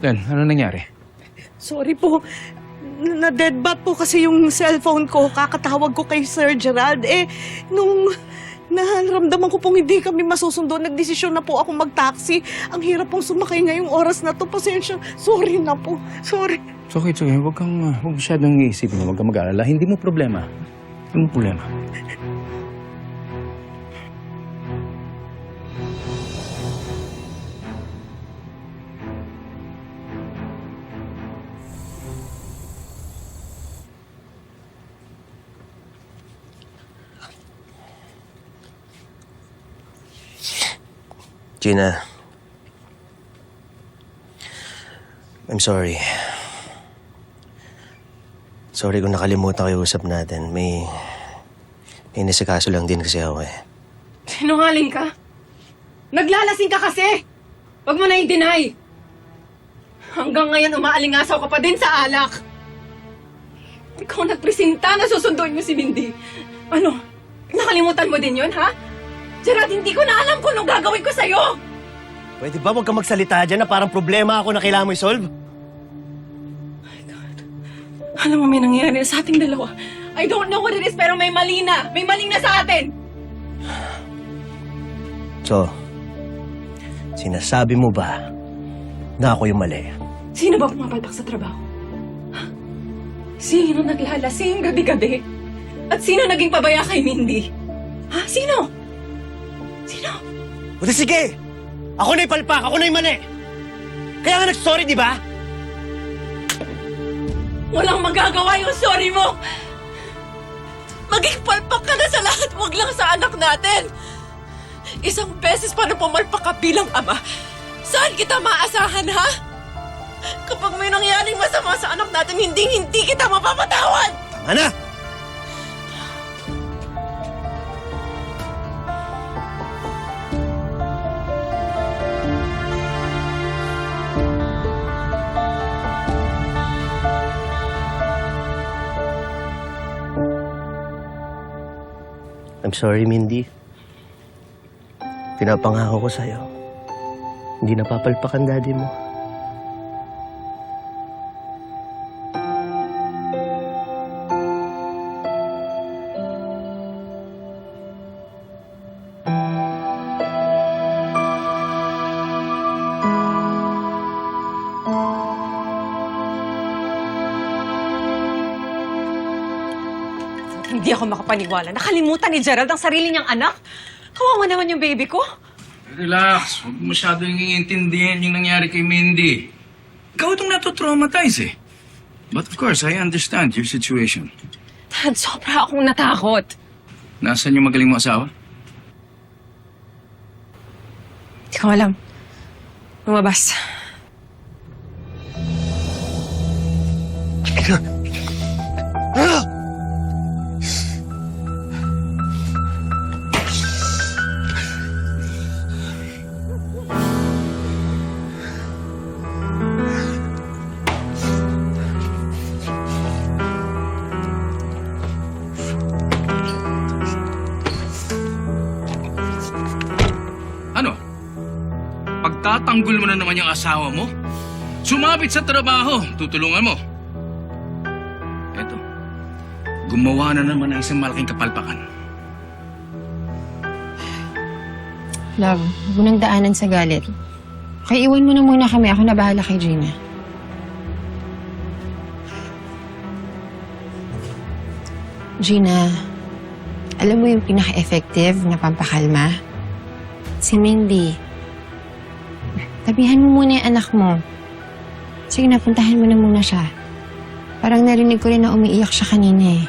Lan, ano nangyari? Sorry po. Na-deadbat po kasi yung cellphone ko. Kakatawag ko kay Sir Gerald. Eh, nung naramdaman ko pong hindi kami masusundo, nagdesisyon na po ako mag-taxi. Ang hirap pong sumakay ngayong oras na to. Pasensya. Sorry na po. Sorry. It's okay, it's okay. Huwag kang, uh, huwag masyadong iisipin. Huwag kang mag-aalala. Hindi mo problema. Hindi mo problema. Gina. I'm sorry. Sorry kung nakalimutan yung usap natin. May... May nasikaso lang din kasi ako eh. Sinungaling ka? Naglalasing ka kasi! Huwag mo na i-deny! Hanggang ngayon, umaalingasaw ka pa din sa alak! Ikaw nagpresinta na susunduin mo si Mindy. Ano? Nakalimutan mo din yun, ha? Gerard, hindi ko na alam kung anong gagawin ko sa'yo! Pwede ba huwag kang magsalita dyan na parang problema ako na kailangan mo i-solve? Alam mo, may nangyayari sa ating dalawa. I don't know what it is, pero may mali na! May mali na sa atin! So, sinasabi mo ba na ako yung mali? Sino ba pumapalpak sa trabaho? Ha? Sino naglalasing gabi-gabi? At sino naging pabaya kay Mindy? Ha? Sino? Sino? O di sige! Ako na yung palpak! Ako na yung mali! Kaya nga nag-sorry, di ba? Walang magagawa yung sorry mo! Maging palpak ka na sa lahat, wag lang sa anak natin! Isang beses pa na pumalpak ka bilang ama, saan kita maasahan, ha? Kapag may nangyaring masama sa anak natin, hindi hindi kita mapapatawad! Tama na! I'm sorry, Mindy. Pinapangako ko sa'yo. Hindi napapalpak ang daddy mo. Hindi ako makapaniwala. Nakalimutan ni Gerald ang sarili niyang anak. Kawawa naman yung baby ko. Relax. Huwag mo masyadong iintindihan yung nangyari kay Mindy. Ikaw itong natotraumatize eh. But of course, I understand your situation. Dad, sobra akong natakot. Nasaan yung magaling mo asawa? Hindi ko alam. Lumabas. Ano? Pagtatanggol mo na naman yung asawa mo? Sumabit sa trabaho, tutulungan mo. Eto, gumawa na naman ng isang malaking kapalpakan. Love, huwag nang daanan sa galit. Kaya iwan mo na muna kami. Ako na bahala kay Gina. Gina, alam mo yung pinaka-effective na pampakalma? Si Mindy. Tabihan mo muna yung anak mo. Sige na, puntahan mo na muna siya. Parang narinig ko rin na umiiyak siya kanina eh.